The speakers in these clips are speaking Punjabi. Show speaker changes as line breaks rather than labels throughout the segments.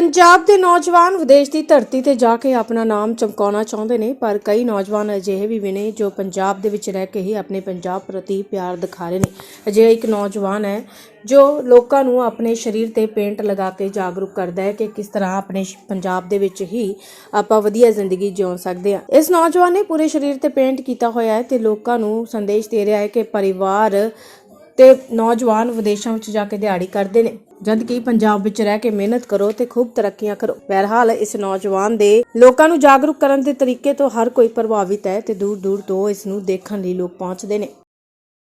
ਪੰਜਾਬ ਦੇ ਨੌਜਵਾਨ ਵਿਦੇਸ਼ ਦੀ ਧਰਤੀ ਤੇ ਜਾ ਕੇ ਆਪਣਾ ਨਾਮ ਚਮਕਾਉਣਾ ਚਾਹੁੰਦੇ ਨੇ, ਪਰ ਕਈ ਨੌਜਵਾਨ ਅਜਿਹੇ ਵੀ ਨੇ ਜੋ ਪੰਜਾਬ ਦੇ ਵਿੱਚ ਰਹਿ ਕੇ ਹੀ ਆਪਣੇ ਪੰਜਾਬ ਪ੍ਰਤੀ ਪਿਆਰ ਦਿਖਾ ਰਹੇ ਨੇ। ਅਜਿਹਾ ਇੱਕ ਨੌਜਵਾਨ ਹੈ ਜੋ ਲੋਕਾਂ ਨੂੰ ਆਪਣੇ ਸਰੀਰ ਤੇ ਪੇਂਟ ਲਗਾ ਕੇ ਜਾਗਰੂਕ ਕਰਦਾ ਹੈ ਕਿ ਕਿਸ ਤਰ੍ਹਾਂ ਆਪਣੇ ਪੰਜਾਬ ਦੇ ਵਿੱਚ ਹੀ ਆਪਾਂ ਵਧੀਆ ਜ਼ਿੰਦਗੀ ਜਿਉ ਸਕਦੇ ਹਾਂ। ਇਸ ਨੌਜਵਾਨ ਨੇ ਪੂਰੇ ਸਰੀਰ ਤੇ ਪੇਂਟ ਕੀਤਾ ਹੋਇਆ ਹੈ ਤੇ ਲੋਕਾਂ ਨੂੰ ਸੰਦੇਸ਼ ਦੇ ਰਿਹਾ ਹੈ ਕਿ ਪਰਿਵਾਰ ਤੇ ਨੌਜਵਾਨ ਵਿਦੇਸ਼ਾਂ ਵਿੱਚ ਜਾ ਕੇ ਦਿਹਾੜੀ ਕਰਦੇ ਨੇ। ਜਦ ਕਿ ਪੰਜਾਬ ਵਿੱਚ ਰਹਿ ਕੇ ਮਿਹਨਤ ਕਰੋ ਤੇ ਖੂਬ ਤਰੱਕੀਆਂ ਕਰੋ। ਬਹਰਹਾਲ, ਇਸ ਨੌਜਵਾਨ ਦੇ ਲੋਕਾਂ ਨੂੰ ਜਾਗਰੂਕ ਕਰਨ ਦੇ ਤਰੀਕੇ ਤੋਂ ਹਰ ਕੋਈ ਪ੍ਰਭਾਵਿਤ ਹੈ ਤੇ ਦੂਰ ਦੂਰ ਤੋਂ ਇਸ ਨੂੰ ਦੇਖਣ ਲਈ ਲੋਕ ਪਹੁੰਚਦੇ ਨੇ।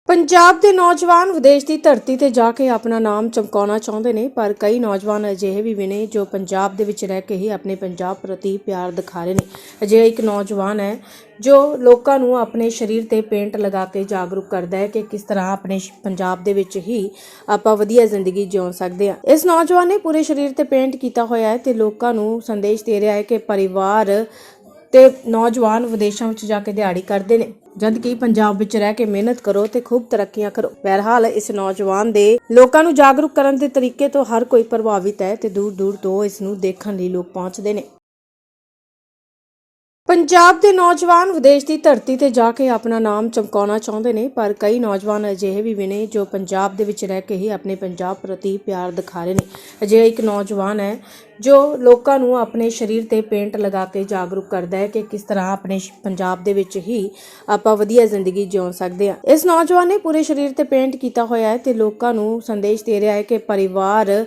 ਪੰਜਾਬ ਦੇ ਨੌਜਵਾਨ ਵਿਦੇਸ਼ ਦੀ ਧਰਤੀ ਤੇ ਜਾ ਕੇ ਆਪਣਾ ਨਾਮ ਚਮਕਾਉਣਾ ਚਾਹੁੰਦੇ ਨੇ, ਪਰ ਕਈ ਨੌਜਵਾਨ ਅਜਿਹੇ ਵੀ ਨੇ ਜੋ ਪੰਜਾਬ ਦੇ ਵਿੱਚ ਰਹਿ ਕੇ ਹੀ ਆਪਣੇ ਪੰਜਾਬ ਪ੍ਰਤੀ ਪਿਆਰ ਦਿਖਾ ਰਹੇ ਨੇ। ਅਜਿਹਾ ਇੱਕ ਨੌਜਵਾਨ ਹੈ ਜੋ ਲੋਕਾਂ ਨੂੰ ਆਪਣੇ ਸਰੀਰ ਤੇ ਪੇਂਟ ਲਗਾ ਕੇ ਜਾਗਰੂਕ ਕਰਦਾ ਹੈ ਕਿ ਕਿਸ ਤਰ੍ਹਾਂ ਆਪਣੇ ਪੰਜਾਬ ਦੇ ਵਿੱਚ ਹੀ ਆਪਾਂ ਵਧੀਆ ਜ਼ਿੰਦਗੀ ਜਿਉ ਸਕਦੇ ਹਾਂ। ਇਸ ਨੌਜਵਾਨ ਨੇ ਪੂਰੇ ਸਰੀਰ ਤੇ ਪੇਂਟ ਕੀਤਾ ਹੋਇਆ ਹੈ ਤੇ ਲੋਕਾਂ ਨੂੰ ਸੰਦੇਸ਼ ਦੇ ਰਿਹਾ ਹੈ ਕਿ ਪਰਿਵਾਰ ਤੇ ਨੌਜਵਾਨ ਵਿਦੇਸ਼ਾਂ ਵਿੱਚ ਜਾ ਕੇ ਦਿਹਾੜੀ ਕਰਦੇ ਨੇ। ਜਦ ਕਿ ਪੰਜਾਬ ਵਿੱਚ ਰਹਿ ਕੇ ਮਿਹਨਤ ਕਰੋ ਤੇ ਖੂਬ ਤਰੱਕੀਆਂ ਕਰੋ। ਬਹਰਹਾਲ, ਇਸ ਨੌਜਵਾਨ ਦੇ ਲੋਕਾਂ ਨੂੰ ਜਾਗਰੂਕ ਕਰਨ ਦੇ ਤਰੀਕੇ ਤੋਂ ਹਰ ਕੋਈ ਪ੍ਰਭਾਵਿਤ ਹੈ ਤੇ ਦੂਰ ਦੂਰ ਤੋਂ ਇਸ ਨੂੰ ਦੇਖਣ ਲਈ ਲੋਕ ਪਹੁੰਚਦੇ ਨੇ। ਪੰਜਾਬ ਦੇ ਨੌਜਵਾਨ ਵਿਦੇਸ਼ ਦੀ ਧਰਤੀ ਤੇ ਜਾ ਕੇ ਆਪਣਾ ਨਾਮ ਚਮਕਾਉਣਾ ਚਾਹੁੰਦੇ ਨੇ, ਪਰ ਕਈ ਨੌਜਵਾਨ ਅਜਿਹੇ ਵੀ ਨੇ ਜੋ ਪੰਜਾਬ ਦੇ ਵਿੱਚ ਰਹਿ ਕੇ ਹੀ ਆਪਣੇ ਪੰਜਾਬ ਪ੍ਰਤੀ ਪਿਆਰ ਦਿਖਾ ਰਹੇ ਨੇ। ਅਜਿਹਾ ਇੱਕ ਨੌਜਵਾਨ ਹੈ ਜੋ ਲੋਕਾਂ ਨੂੰ ਆਪਣੇ ਸਰੀਰ ਤੇ ਪੇਂਟ ਲਗਾ ਕੇ ਜਾਗਰੂਕ ਕਰਦਾ ਹੈ ਕਿ ਕਿਸ ਤਰ੍ਹਾਂ ਆਪਣੇ ਪੰਜਾਬ ਦੇ ਵਿੱਚ ਹੀ ਆਪਾਂ ਵਧੀਆ ਜ਼ਿੰਦਗੀ ਜਿਉ ਸਕਦੇ ਹਾਂ। ਇਸ ਨੌਜਵਾਨ ਨੇ ਪੂਰੇ ਸਰੀਰ ਤੇ ਪੇਂਟ ਕੀਤਾ ਹੋਇਆ ਹੈ ਤੇ ਲੋਕਾਂ ਨੂੰ ਸੰਦੇਸ਼ ਦੇ ਰਿਹਾ ਹੈ ਕਿ ਪਰਿਵਾਰ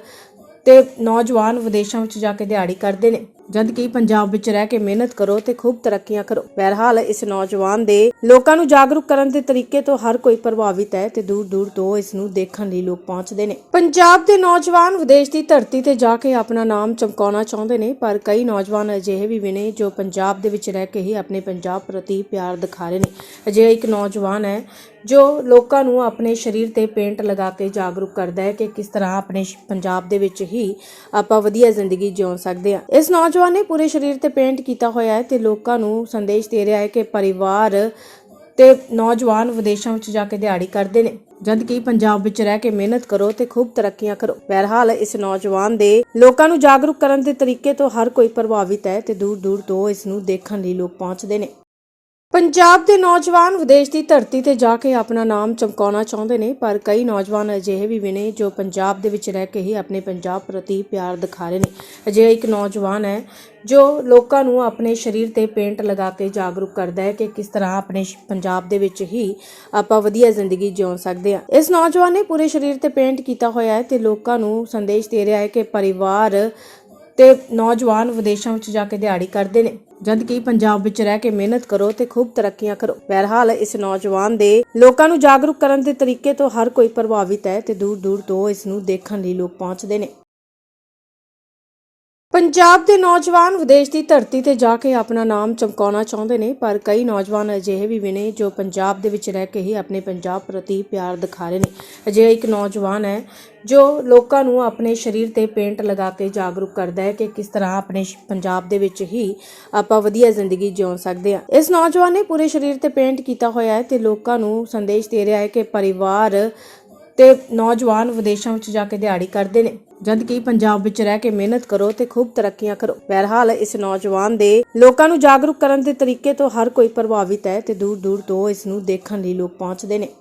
ਤੇ ਨੌਜਵਾਨ ਵਿਦੇਸ਼ਾਂ ਵਿੱਚ ਜਾ ਕੇ ਦਿਹਾੜੀ ਕਰਦੇ ਨੇ। ਜਦ ਕਿ ਪੰਜਾਬ ਵਿੱਚ ਰਹਿ ਕੇ ਮਿਹਨਤ ਕਰੋ ਤੇ ਖੂਬ ਤਰੱਕੀਆਂ ਕਰੋ। ਬਹਰਹਾਲ, ਇਸ ਨੌਜਵਾਨ ਦੇ ਲੋਕਾਂ ਨੂੰ ਜਾਗਰੂਕ ਕਰਨ ਦੇ ਤਰੀਕੇ ਤੋਂ ਹਰ ਕੋਈ ਪ੍ਰਭਾਵਿਤ ਹੈ ਤੇ ਦੂਰ ਦੂਰ ਤੋਂ ਇਸ ਨੂੰ ਦੇਖਣ ਲਈ ਲੋਕ ਪਹੁੰਚਦੇ ਨੇ। ਪੰਜਾਬ ਦੇ ਨੌਜਵਾਨ ਵਿਦੇਸ਼ ਦੀ ਧਰਤੀ ਤੇ ਜਾ ਕੇ ਆਪਣਾ ਨਾਮ ਚਮਕਾਉਣਾ ਚਾਹੁੰਦੇ ਨੇ, ਪਰ ਕਈ ਨੌਜਵਾਨ ਅਜਿਹੇ ਵੀ ਨੇ ਜੋ ਪੰਜਾਬ ਦੇ ਵਿੱਚ ਰਹਿ ਕੇ ਹੀ ਆਪਣੇ ਪੰਜਾਬ ਪ੍ਰਤੀ ਪਿਆਰ ਦਿਖਾ ਰਹੇ ਨੇ। ਅਜਿਹਾ ਇੱਕ ਨੌਜਵਾਨ ਹੈ ਜੋ ਲੋਕਾਂ ਨੂੰ ਆਪਣੇ ਸਰੀਰ ਤੇ ਪੇਂਟ ਲਗਾ ਕੇ ਜਾਗਰੂਕ ਕਰਦਾ ਹੈ ਕਿ ਕਿਸ ਤਰ੍ਹਾਂ ਆਪਣੇ ਪੰਜਾਬ ਦੇ ਵਿੱਚ ਹੀ ਆਪਾਂ ਵਧੀਆ ਜ਼ਿੰਦਗੀ ਜਿਉ ਸਕਦੇ ਹਾਂ। ਇਸ ਨੌਜਵਾਨ ਨੇ ਪੂਰੇ ਸਰੀਰ ਤੇ ਪੇਂਟ ਕੀਤਾ ਹੋਇਆ ਹੈ ਤੇ ਲੋਕਾਂ ਨੂੰ ਸੰਦੇਸ਼ ਦੇ ਰਿਹਾ ਹੈ ਕਿ ਪਰਿਵਾਰ ਤੇ ਨੌਜਵਾਨ ਵਿਦੇਸ਼ਾਂ ਵਿੱਚ ਜਾ ਕੇ ਦਿਹਾੜੀ ਕਰਦੇ ਨੇ। ਜਦ ਕਿ ਪੰਜਾਬ ਵਿੱਚ ਰਹਿ ਕੇ ਮਿਹਨਤ ਕਰੋ ਤੇ ਖੂਬ ਤਰੱਕੀਆਂ ਕਰੋ। ਬਹਰਹਾਲ, ਇਸ ਨੌਜਵਾਨ ਦੇ ਲੋਕਾਂ ਨੂੰ ਜਾਗਰੂਕ ਕਰਨ ਦੇ ਤਰੀਕੇ ਤੋਂ ਹਰ ਕੋਈ ਪ੍ਰਭਾਵਿਤ ਹੈ ਤੇ ਦੂਰ ਦੂਰ ਤੋਂ ਇਸ ਨੂੰ ਦੇਖਣ ਲਈ ਲੋਕ ਪਹੁੰਚਦੇ ਨੇ। ਪੰਜਾਬ ਦੇ ਨੌਜਵਾਨ ਵਿਦੇਸ਼ ਦੀ ਧਰਤੀ ਤੇ ਜਾ ਕੇ ਆਪਣਾ ਨਾਮ ਚਮਕਾਉਣਾ ਚਾਹੁੰਦੇ ਨੇ, ਪਰ ਕਈ ਨੌਜਵਾਨ ਅਜਿਹੇ ਵੀ ਨੇ ਜੋ ਪੰਜਾਬ ਦੇ ਵਿੱਚ ਰਹਿ ਕੇ ਹੀ ਆਪਣੇ ਪੰਜਾਬ ਪ੍ਰਤੀ ਪਿਆਰ ਦਿਖਾ ਰਹੇ ਨੇ। ਅਜਿਹਾ ਇੱਕ ਨੌਜਵਾਨ ਹੈ ਜੋ ਲੋਕਾਂ ਨੂੰ ਆਪਣੇ ਸਰੀਰ ਤੇ ਪੇਂਟ ਲਗਾ ਕੇ ਜਾਗਰੂਕ ਕਰਦਾ ਹੈ ਕਿ ਕਿਸ ਤਰ੍ਹਾਂ ਆਪਣੇ ਪੰਜਾਬ ਦੇ ਵਿੱਚ ਹੀ ਆਪਾਂ ਵਧੀਆ ਜ਼ਿੰਦਗੀ ਜਿਉ ਸਕਦੇ ਹਾਂ। ਇਸ ਨੌਜਵਾਨ ਨੇ ਪੂਰੇ ਸਰੀਰ ਤੇ ਪੇਂਟ ਕੀਤਾ ਹੋਇਆ ਹੈ ਤੇ ਲੋਕਾਂ ਨੂੰ ਸੰਦੇਸ਼ ਦੇ ਰਿਹਾ ਹੈ ਕਿ ਪਰਿਵਾਰ ਤੇ ਨੌਜਵਾਨ ਵਿਦੇਸ਼ਾਂ ਵਿੱਚ ਜਾ ਕੇ ਦਿਹਾੜੀ ਕਰਦੇ ਨੇ। ਜਦ ਕਿ ਪੰਜਾਬ ਵਿੱਚ ਰਹਿ ਕੇ ਮਿਹਨਤ ਕਰੋ ਤੇ ਖੂਬ ਤਰੱਕੀਆਂ ਕਰੋ। ਬਹਰਹਾਲ ਇਸ ਨੌਜਵਾਨ ਦੇ ਲੋਕਾਂ ਨੂੰ ਜਾਗਰੂਕ ਕਰਨ ਦੇ ਤਰੀਕੇ ਤੋਂ ਹਰ ਕੋਈ ਪ੍ਰਭਾਵਿਤ ਹੈ ਤੇ ਦੂਰ ਦੂਰ ਤੋਂ ਇਸ ਨੂੰ ਦੇਖਣ ਲਈ ਲੋਕ ਪਹੁੰਚਦੇ ਨੇ। ਪੰਜਾਬ ਦੇ ਨੌਜਵਾਨ ਵਿਦੇਸ਼ ਦੀ ਧਰਤੀ ਤੇ ਜਾ ਕੇ ਆਪਣਾ ਨਾਮ ਚਮਕਾਉਣਾ ਚਾਹੁੰਦੇ ਨੇ, ਪਰ ਕਈ ਨੌਜਵਾਨ ਅਜਿਹੇ ਵੀ ਨੇ ਜੋ ਪੰਜਾਬ ਦੇ ਵਿੱਚ ਰਹਿ ਕੇ ਹੀ ਆਪਣੇ ਪੰਜਾਬ ਪ੍ਰਤੀ ਪਿਆਰ ਦਿਖਾ ਰਹੇ ਨੇ। ਅਜਿਹਾ ਇੱਕ ਨੌਜਵਾਨ ਹੈ ਜੋ ਲੋਕਾਂ ਨੂੰ ਆਪਣੇ ਸਰੀਰ ਤੇ ਪੇਂਟ ਲਗਾ ਕੇ ਜਾਗਰੂਕ ਕਰਦਾ ਹੈ ਕਿ ਕਿਸ ਤਰ੍ਹਾਂ ਆਪਣੇ ਪੰਜਾਬ ਦੇ ਵਿੱਚ ਹੀ ਆਪਾਂ ਵਧੀਆ ਜ਼ਿੰਦਗੀ ਜਿਉ ਸਕਦੇ ਹਾਂ। ਇਸ ਨੌਜਵਾਨ ਨੇ ਪੂਰੇ ਸਰੀਰ ਤੇ ਪੇਂਟ ਕੀਤਾ ਹੋਇਆ ਹੈ ਤੇ ਲੋਕਾਂ ਨੂੰ ਸੰਦੇਸ਼ ਦੇ ਰਿਹਾ ਹੈ ਕਿ ਪਰਿਵਾਰ ਤੇ ਨੌਜਵਾਨ ਵਿਦੇਸ਼ਾਂ ਵਿੱਚ ਜਾ ਕੇ ਦਿਹਾੜੀ ਕਰਦੇ ਨੇ। ਜਦ ਕਿ ਪੰਜਾਬ ਵਿੱਚ ਰਹਿ ਕੇ ਮਿਹਨਤ ਕਰੋ ਤੇ ਖੂਬ ਤਰੱਕੀਆਂ ਕਰੋ। ਬਹਰਹਾਲ, ਇਸ ਨੌਜਵਾਨ ਦੇ ਲੋਕਾਂ ਨੂੰ ਜਾਗਰੂਕ ਕਰਨ ਦੇ ਤਰੀਕੇ ਤੋਂ ਹਰ ਕੋਈ ਪ੍ਰਭਾਵਿਤ ਹੈ ਤੇ ਦੂਰ ਦੂਰ ਤੋਂ ਇਸ ਨੂੰ ਦੇਖਣ ਲਈ ਲੋਕ ਪਹੁੰਚਦੇ ਨੇ।